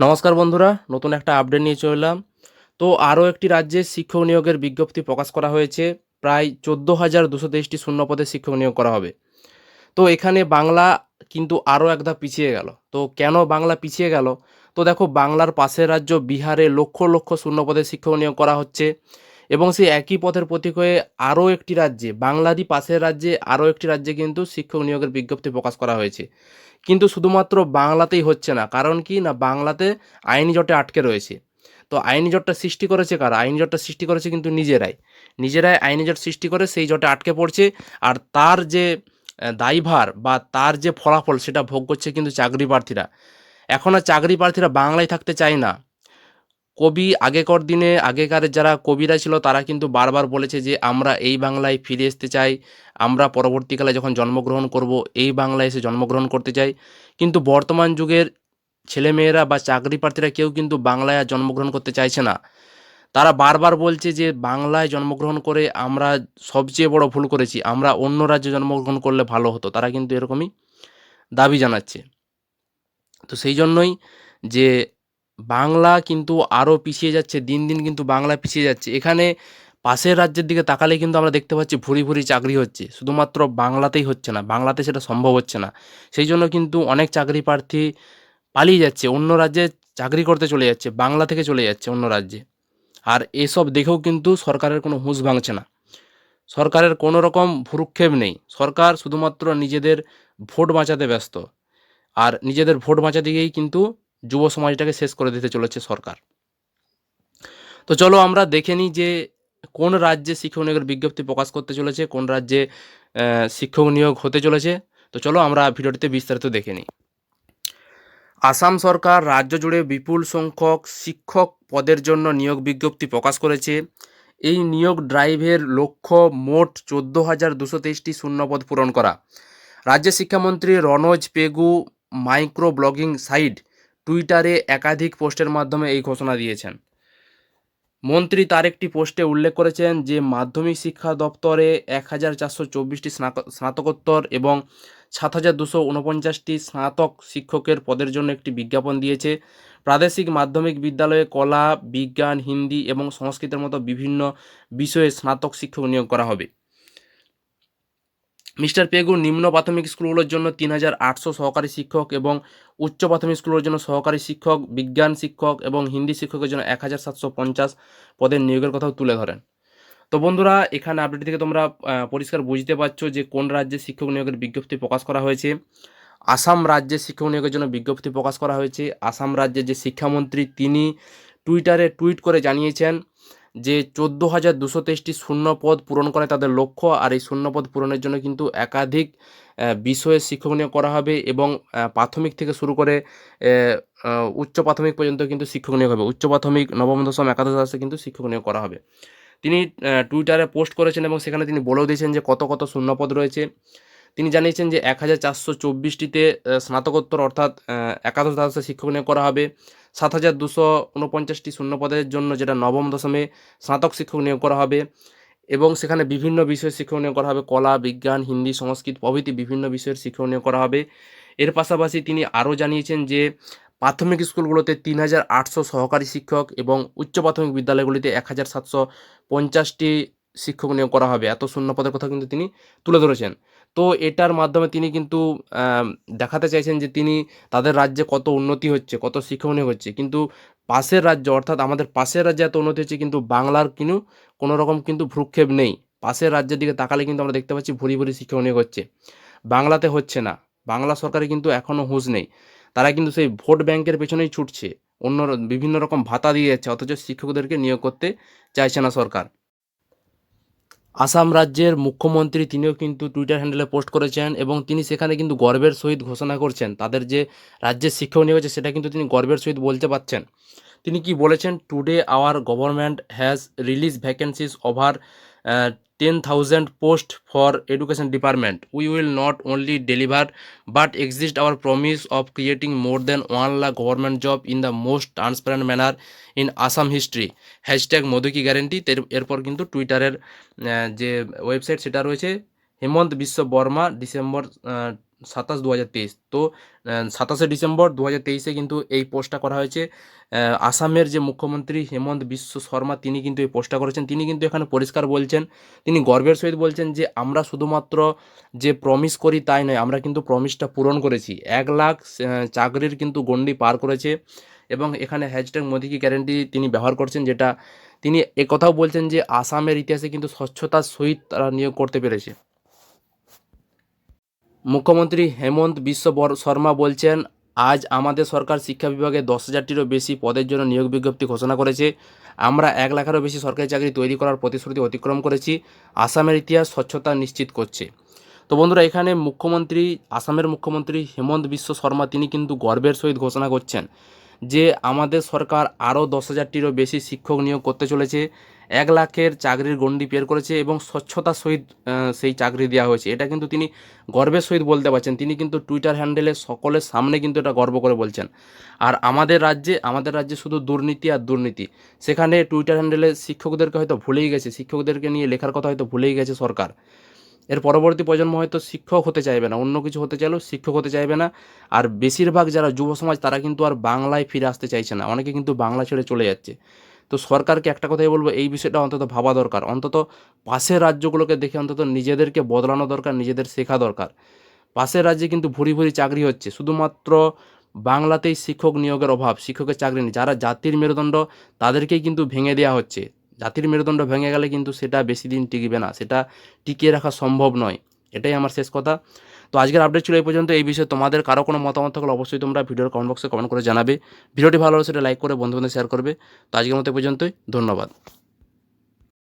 নমস্কার বন্ধুরা, নতুন একটা আপডেট নিয়ে চললাম তো আরও একটি রাজ্যে শিক্ষক নিয়োগের বিজ্ঞপ্তি প্রকাশ করা হয়েছে, প্রায় চোদ্দ হাজার দুশো তেইশটি শূন্যপদে শিক্ষক নিয়োগ করা হবে। তো এখানে বাংলা কিন্তু আরও এক ধাপ পিছিয়ে গেল। তো কেন বাংলা পিছিয়ে গেল? তো দেখো, বাংলার পাশের রাজ্য বিহারে লক্ষ লক্ষ শূন্যপদে শিক্ষক নিয়োগ করা হচ্ছে। এবং সেই একই পথের প্রতীক হয়ে আরও একটি রাজ্যে, বাংলারই পাশের রাজ্যে আরও একটি রাজ্যে কিন্তু শিক্ষক নিয়োগের বিজ্ঞপ্তি প্রকাশ করা হয়েছে। কিন্তু শুধুমাত্র বাংলাতেই হচ্ছে না, কারণ কি না, বাংলাতে আইনি জটে আটকে রয়েছে। তো আইনি জটটা সৃষ্টি করেছে কারা? আইনি জটটা সৃষ্টি করেছে কিন্তু নিজেরাই। নিজেরাই আইনি জট সৃষ্টি করে সেই জটে আটকে পড়ছে আর তার যে দায়ভার বা তার যে ফলাফল সেটা ভোগ করছে কিন্তু চাকরি প্রার্থীরা। এখন আর চাকরি প্রার্থীরা বাংলায় থাকতে চায় না। কবি আগেকার দিনে, আগেকার যারা কবিরা ছিল, তারা কিন্তু বারবার বলেছে যে, আমরা এই বাংলায় ফিরে আসতে চাই। আমরা পরবর্তীকালে যখন জন্মগ্রহণ করব, এই বাংলায় এসে জন্মগ্রহণ করতে চাই। কিন্তু বর্তমান যুগের ছেলেমেয়েরা বা চাকরি প্রার্থীরা কেউ কিন্তু বাংলায় আর জন্মগ্রহণ করতে চাইছে না। তারা বারবার বলছে যে, বাংলায় জন্মগ্রহণ করে আমরা সবচেয়ে বড় ভুল করেছি। আমরা অন্য রাজ্যে জন্মগ্রহণ করলে ভালো হতো। তারা কিন্তু এরকমই দাবি জানাচ্ছে। তো সেই জন্যই যে বাংলা কিন্তু আরও পিছিয়ে যাচ্ছে, দিন দিন কিন্তু বাংলা পিছিয়ে যাচ্ছে। এখানে পাশের রাজ্যের দিকে তাকালে কিন্তু আমরা দেখতে পাচ্ছি ভুরি ভুরি চাকরি হচ্ছে। শুধুমাত্র বাংলাতেই হচ্ছে না, বাংলাতে সেটা সম্ভব হচ্ছে না। সেই জন্য কিন্তু অনেক চাকরি প্রার্থী পালিয়ে যাচ্ছে, অন্য রাজ্যে চাকরি করতে চলে যাচ্ছে, বাংলা থেকে চলে যাচ্ছে অন্য রাজ্যে। আর এসব দেখেও কিন্তু সরকারের কোনো হুঁশ ভাঙছে না। সরকারের কোনো রকম ভ্রুক্ষেপ নেই। সরকার শুধুমাত্র নিজেদের ভোট বাঁচাতে ব্যস্ত। আর নিজেদের ভোট বাঁচাতে গিয়েই কিন্তু যুব সমাজটাকে শেষ করে দিতে চলেছে সরকার। তো চলো আমরা দেখে নিই যে কোন রাজ্যে শিক্ষক নিয়োগের বিজ্ঞপ্তি প্রকাশ করতে চলেছে, কোন রাজ্যে শিক্ষক নিয়োগ হতে চলেছে। তো চলো আমরা ভিডিওটিতে বিস্তারিত দেখে নিই। আসাম সরকার রাজ্য জুড়ে বিপুল সংখ্যক শিক্ষক পদের জন্য নিয়োগ বিজ্ঞপ্তি প্রকাশ করেছে। এই নিয়োগ ড্রাইভের লক্ষ্য মোট চোদ্দ হাজার দুশো তেইশটি শূন্যপদ পূরণ করা। রাজ্যের শিক্ষামন্ত্রী Ranoj Pegu micro blogging site টুইটারে একাধিক পোস্টের মাধ্যমে এই ঘোষণা দিয়েছেন। মন্ত্রী তার একটি পোস্টে উল্লেখ করেছেন যে, মাধ্যমিক শিক্ষা দপ্তরে এক হাজার চারশো চব্বিশটি স্নাতকোত্তর এবং সাত হাজার দুশো উনপঞ্চাশটি স্নাতক শিক্ষকের পদের জন্য একটি বিজ্ঞাপন দিয়েছে। প্রাদেশিক মাধ্যমিক বিদ্যালয়ে কলা, বিজ্ঞান, হিন্দি এবং সংস্কৃতের মতো বিভিন্ন বিষয়ে স্নাতক শিক্ষক নিয়োগ করা হবে। মিস্টার পেগু নিম্ন প্রাথমিক স্কুলগুলোর জন্য তিন হাজার আটশো সহকারী শিক্ষক এবং উচ্চ প্রাথমিক স্কুলের জন্য সহকারী শিক্ষক, বিজ্ঞান শিক্ষক এবং হিন্দি শিক্ষকের জন্য এক হাজার সাতশো পঞ্চাশ পদের নিয়োগের কথাও তুলে ধরেন। তো বন্ধুরা, এখানে আপডেট থেকে তোমরা পরিষ্কার বুঝতে পারছ যে কোন রাজ্যে শিক্ষক নিয়োগের বিজ্ঞপ্তি প্রকাশ করা হয়েছে। আসাম রাজ্যে শিক্ষক নিয়োগের জন্য বিজ্ঞপ্তি প্রকাশ করা হয়েছে। আসাম রাজ্যের যে শিক্ষামন্ত্রী, তিনি টুইটারে টুইট করে জানিয়েছেন যে চোদ্দ হাজার দুশো তেইশটি শূন্য পদ পূরণ করে তাদের লক্ষ্য, আর এই শূন্য পদ পূরণের জন্য কিন্তু একাধিক বিষয়ে শিক্ষক নিয়োগ করা হবে এবং প্রাথমিক থেকে শুরু করে উচ্চ প্রাথমিক পর্যন্ত কিন্তু শিক্ষক নিয়োগ হবে। উচ্চ প্রাথমিক, নবম, দশম, একাদশ ক্লাসে কিন্তু শিক্ষক নিয়োগ করা হবে। তিনি টুইটারে পোস্ট করেছেন এবং সেখানে তিনি বলেও দিয়েছেন যে কত কত শূন্যপদ রয়েছে। তিনি জানিয়েছেন যে এক হাজার চারশো চব্বিশটিতে স্নাতকোত্তর অর্থাৎ একাদশ দ্বাদশে শিক্ষক নিয়োগ করা হবে। সাত হাজার দুশো উনপঞ্চাশটি শূন্যপদের জন্য যেটা নবম দশমে স্নাতক শিক্ষক নিয়োগ করা হবে এবং সেখানে বিভিন্ন বিষয়ের শিক্ষক নিয়োগ করা হবে। কলা, বিজ্ঞান, হিন্দি, সংস্কৃত প্রভৃতি বিভিন্ন বিষয়ের শিক্ষক নিয়োগ করা হবে। এর পাশাপাশি তিনি আরও জানিয়েছেন যে প্রাথমিক স্কুলগুলোতে তিন হাজার আটশো সহকারী শিক্ষক এবং উচ্চ প্রাথমিক বিদ্যালয়গুলিতে এক হাজার সাতশো পঞ্চাশটি শিক্ষক নিয়োগ করা হবে। এত শূন্য পদের কথা কিন্তু তিনি তুলে ধরেছেন। তো এটার মাধ্যমে তিনি কিন্তু দেখাতে চাইছেন যে তিনি তাদের রাজ্যে কত উন্নতি হচ্ছে, কত শিক্ষক নিয়োগ হচ্ছে। কিন্তু পাশের রাজ্য, অর্থাৎ আমাদের পাশের রাজ্যে এত উন্নতি হচ্ছে, কিন্তু বাংলার কিন্তু কোনো রকম কিন্তু ভ্রুক্ষেপ নেই। পাশের রাজ্যের দিকে তাকালে কিন্তু আমরা দেখতে পাচ্ছি ভুরি ভুরি শিক্ষক নিয়োগ হচ্ছে। বাংলাতে হচ্ছে না। বাংলা সরকারে কিন্তু এখনও হুঁশ নেই। তারা কিন্তু সেই ভোট ব্যাংকের পেছনেই ছুটছে। অন্য বিভিন্ন রকম ভাতা দিয়ে যাচ্ছে, অথচ শিক্ষকদেরকে নিয়োগ করতে চাইছে না সরকার। আসাম রাজ্যের মুখ্যমন্ত্রী তিনিও কিন্তু টুইটার হ্যান্ডেলে পোস্ট করেছেন এবং তিনি সেখানে কিন্তু গর্বের সহিত ঘোষণা করছেন। তাদের যে রাজ্যের শিক্ষক নিয়োগ হয়েছে সেটা কিন্তু তিনি গর্বের সহিত বলতে পারছেন। তিনি কি বলেছেন today our government has release vacancies over ten thousand post for education department we will not only deliver but exceed our promise of creating more than one lakh government job in the most transparent manner in Assam history hashtag মধুকি guarantee এরপর কিন্তু টুইটারের যে website সেটা রয়েছে, হেমন্ত বিশ্ব Varma December সাতাশ দু হাজার তেইশ। তো সাতাশে ডিসেম্বর দু হাজার তেইশে কিন্তু এই পোস্টটা করা হয়েছে। আসামের যে মুখ্যমন্ত্রী হেমন্ত বিশ্ব শর্মা, তিনি কিন্তু এই পোস্টটা করেছেন। তিনি কিন্তু এখানে পরিষ্কার বলছেন, তিনি গর্বের সহিত বলছেন যে, আমরা শুধুমাত্র যে প্রমিস করি তাই নয়, আমরা কিন্তু প্রমিসটা পূরণ করেছি। এক লাখ চাকরির কিন্তু গণ্ডি পার করেছে এবং এখানে হ্যাশট্যাগ মোদি কি গ্যারেন্টি তিনি ব্যবহার করছেন যেটা তিনি একথাও বলছেন যে, আসামের ইতিহাসে কিন্তু স্বচ্ছতার সহিত তারা নিয়োগ করতে পেরেছে। মুখ্যমন্ত্রী হেমন্ত বিশ্ব শর্মা বলছেন, আজ আমাদের সরকার শিক্ষা বিভাগে দশ হাজারটিরও বেশি পদের জন্য নিয়োগ বিজ্ঞপ্তি ঘোষণা করেছে। আমরা এক লাখেরও বেশি সরকারি চাকরি তৈরি করার প্রতিশ্রুতি অতিক্রম করেছি। আসামের ইতিহাস স্বচ্ছতা নিশ্চিত করছে। তো বন্ধুরা, এখানে মুখ্যমন্ত্রী, আসামের মুখ্যমন্ত্রী হেমন্ত বিশ্ব শর্মা, তিনি কিন্তু গর্বের সহিত ঘোষণা করছেন যে, আমাদের সরকার আরও দশ হাজারটিরও বেশি শিক্ষক নিয়োগ করতে চলেছে। এক লাখের চাকরির গণ্ডি পের করেছে এবং স্বচ্ছতার সহিত সেই চাকরি দেওয়া হয়েছে। এটা কিন্তু তিনি গর্বের সহিত বলতে পারছেন। তিনি কিন্তু টুইটার হ্যান্ডেলে সকলের সামনে কিন্তু এটা গর্ব করে বলছেন। আর আমাদের রাজ্যে আমাদের রাজ্যে শুধু দুর্নীতি আর দুর্নীতি। সেখানে টুইটার হ্যান্ডেলে শিক্ষকদেরকে হয়তো ভুলেই গেছে, শিক্ষকদেরকে নিয়ে লেখার কথা হয়তো ভুলেই গেছে সরকার। এর পরবর্তী প্রজন্ম হয়তো শিক্ষক হতে চাইবে না, অন্য কিছু হতে চাইলেও শিক্ষক হতে চাইবে না। আর বেশিরভাগ যারা যুব সমাজ, তারা কিন্তু আর বাংলায় ফিরে আসতে চাইছে না। অনেকে কিন্তু বাংলা ছেড়ে চলে যাচ্ছে। তো সরকারকে একটা কথাই বলব, এই বিষয়টা অন্তত ভাবা দরকার। অন্তত পাশের রাজ্যগুলোকে দেখে অন্তত নিজেদেরকে বদলানো দরকার, নিজেদের শেখা দরকার। পাশের রাজ্যে কিন্তু ভুরি ভুরি চাকরি হচ্ছে। শুধুমাত্র বাংলাতেই শিক্ষক নিয়োগের অভাব, শিক্ষকের চাকরি নেই। যারা জাতির মেরুদণ্ড, তাদেরকেই কিন্তু ভেঙে দেওয়া হচ্ছে। জাতির মেরুদণ্ড ভেঙে গেলে কিন্তু সেটা বেশি দিন টিকবে না। সেটা টিকিয়ে রাখা সম্ভব নয়। এটাই আমার শেষ কথা। তো আজকের আপডেট ছিল এই পর্যন্ত। এই বিষয়ে তোমাদের কারও কোনো মতামত থাকলে অবশ্যই তোমরা ভিডিওর কমেন্ট বক্সে কমেন্ট করে জানাবে। ভিডিওটি ভালো হলে সেটা লাইক করে বন্ধু বান্ধব শেয়ার করবে। তো আজকের মতো পর্যন্তই। ধন্যবাদ।